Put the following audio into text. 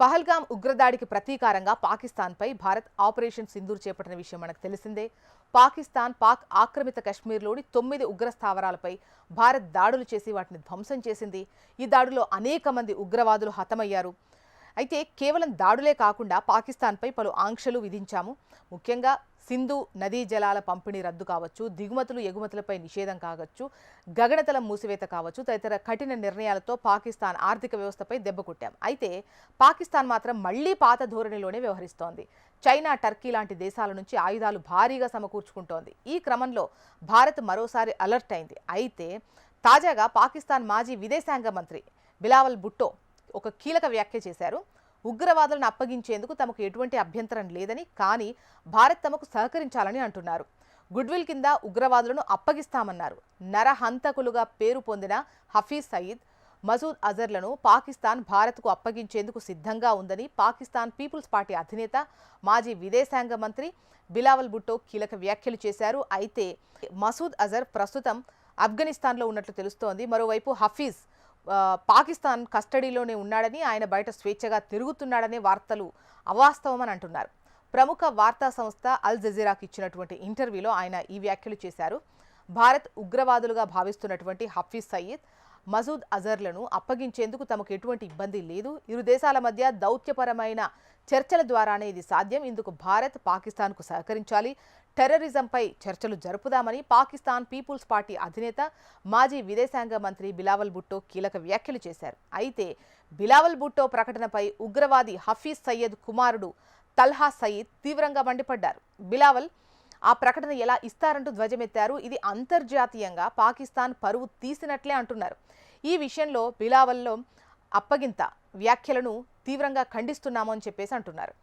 పహల్గాం ఉగ్రదాడికి ప్రతీకారంగా పాకిస్తాన్పై భారత్ ఆపరేషన్ సింధూర్ చేపట్టిన విషయం మనకు తెలిసిందే. పాకిస్తాన్ పాక్ ఆక్రమిత కశ్మీర్లోని తొమ్మిది ఉగ్ర స్థావరాలపై భారత్ దాడులు చేసి వాటిని ధ్వంసం చేసింది. ఈ దాడిలో అనేక మంది ఉగ్రవాదులు హతమయ్యారు. అయితే కేవలం దాడులే కాకుండా పాకిస్తాన్పై పలు ఆంక్షలు విధించాము. ముఖ్యంగా సింధు నదీ జలాల పంపిణీ రద్దు కావచ్చు దిగుమతులు ఎగుమతులపై నిషేధం కావచ్చు గగనతలం మూసివేత కావచ్చు తదితర కఠిన నిర్ణయాలతో పాకిస్తాన్ ఆర్థిక వ్యవస్థపై దెబ్బ కొట్టాం. అయితే పాకిస్తాన్ మాత్రం మళ్ళీ పాత ధోరణిలోనే వ్యవహరిస్తోంది. చైనా టర్కీ లాంటి దేశాల నుంచి ఆయుధాలు భారీగా సమకూర్చుకుంటోంది. ఈ క్రమంలో భారత్ మరోసారి అలర్ట్ అయింది. అయితే తాజాగా పాకిస్తాన్ మాజీ విదేశాంగ మంత్రి బిలావల్ భుట్టో ఒక కీలక వ్యాఖ్య చేశారు. ఉగ్రవాదులను అప్పగించేందుకు తమకు ఎటువంటి అభ్యంతరం లేదని కానీ భారత్ తమకు సహకరించాలని అంటున్నారు. గుడ్విల్ కింద ఉగ్రవాదులను అప్పగిస్తామన్నారు. నరహంతకులుగా పేరు పొందిన హఫీజ్ సయీద్ మసూద్ అజర్లను పాకిస్తాన్ భారత్కు అప్పగించేందుకు సిద్ధంగా ఉందని పాకిస్తాన్ పీపుల్స్ పార్టీ అధినేత మాజీ విదేశాంగ మంత్రి బిలావల్ భుట్టో కీలక వ్యాఖ్యలు చేశారు. అయితే మసూద్ అజర్ ప్రస్తుతం ఆఫ్ఘనిస్తాన్లో ఉన్నట్లు తెలుస్తోంది. మరోవైపు హఫీజ్ పాకిస్తాన్ కస్టడీలోనే ఉన్నాడని ఆయన బయట స్వేచ్ఛగా తిరుగుతున్నాడనే వార్తలు అవాస్తవమని అంటున్నారు. ప్రముఖ వార్తా సంస్థ అల్ జజీరాకు ఇచ్చినటువంటి ఇంటర్వ్యూలో ఆయన ఈ వ్యాఖ్యలు చేశారు. భారత్ ఉగ్రవాదులుగా భావిస్తున్నటువంటి హఫీజ్ సయీద్ మసూద్ అజర్లను అప్పగించేందుకు తమకు ఎటువంటి ఇబ్బంది లేదు. ఇరు దేశాల మధ్య దౌత్యపరమైన చర్చల ద్వారానే ఇది సాధ్యం. ఇందుకు భారత్ పాకిస్తాన్కు సహకరించాలి. టెర్రరిజంపై చర్చలు జరుపుదామని పాకిస్తాన్ పీపుల్స్ పార్టీ అధినేత మాజీ విదేశాంగ మంత్రి బిలావల్ భుట్టో కీలక వ్యాఖ్యలు చేశారు. అయితే బిలావల్ భుట్టో ప్రకటనపై ఉగ్రవాది హఫీజ్ సయ్యద్ కుమారుడు తల్హా సయీద్ తీవ్రంగా మండిపడ్డారు. బిలావల్ ఆ ప్రకటన ఎలా ఇస్తారంటూ ధ్వజమెత్తారు. ఇది అంతర్జాతీయంగా పాకిస్తాన్ పరువు తీసినట్లే అంటున్నారు. ఈ విషయంలో బిలావల్లో అప్పగింత వ్యాఖ్యలను తీవ్రంగా ఖండిస్తున్నామని చెప్పేసి అంటున్నారు.